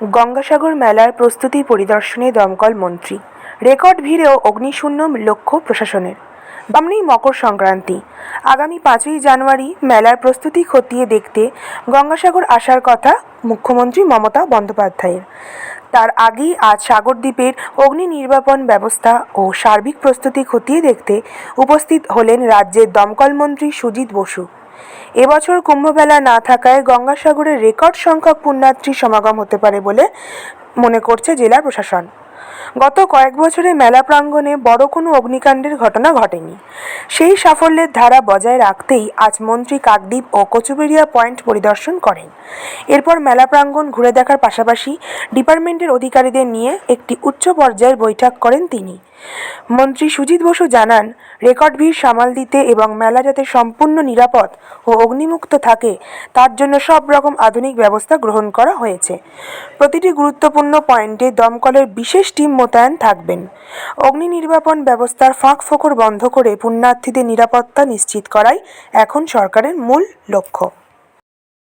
গঙ্গাসাগর মেলার প্রস্তুতি পরিদর্শনে দমকল মন্ত্রী। রেকর্ড ভিড়েও অগ্নিশূন্য লক্ষ্য প্রশাসনের। সামনেই মকর সংক্রান্তি। আগামী পাঁচই জানুয়ারি মেলার প্রস্তুতি খতিয়ে দেখতে গঙ্গাসাগর আসার কথা মুখ্যমন্ত্রী মমতা বন্দ্যোপাধ্যায়ের। তার আগেই আজ সাগরদ্বীপের অগ্নি নির্বাপন ব্যবস্থা ও সার্বিক প্রস্তুতি খতিয়ে দেখতে উপস্থিত হলেন রাজ্যের দমকল মন্ত্রী সুজিত বসু। এবছর কুম্ভমেলা না থাকায় গঙ্গাসাগরে রেকর্ড সংখ্যক পুণ্যার্থী সমাগম হতে পারে বলে মনে করছে জেলা প্রশাসন। গত কয়েক বছরে মেলা প্রাঙ্গণে বড় কোনো অগ্নিকাণ্ডের ঘটনা ঘটেনি। সেই সাফল্যের ধারা বজায় রাখতেই আজ মন্ত্রী কাকদ্বীপ ও কচুবেড়িয়া পয়েন্ট পরিদর্শন করেন। এরপর মেলা প্রাঙ্গণ ঘুরে দেখার পাশাপাশি ডিপার্টমেন্টের অধিকারীদের নিয়ে একটি উচ্চ পর্যায়ের বৈঠক করেন তিনি। মন্ত্রী সুজিত বসু জানান, রেকর্ড ভিড় সামাল দিতে এবং মেলা যাতে সম্পূর্ণ নিরাপদ ও অগ্নিমুক্ত থাকে, তার জন্য সব রকম আধুনিক ব্যবস্থা গ্রহণ করা হয়েছে। প্রতিটি গুরুত্বপূর্ণ পয়েন্টে দমকলের বিশেষ টিম মোতায়েন থাকবেন। অগ্নি নির্বাপন ব্যবস্থার ফাঁক ফোকর বন্ধ করে পুণ্যার্থীদের নিরাপত্তা নিশ্চিত করাই এখন সরকারের মূল লক্ষ্য।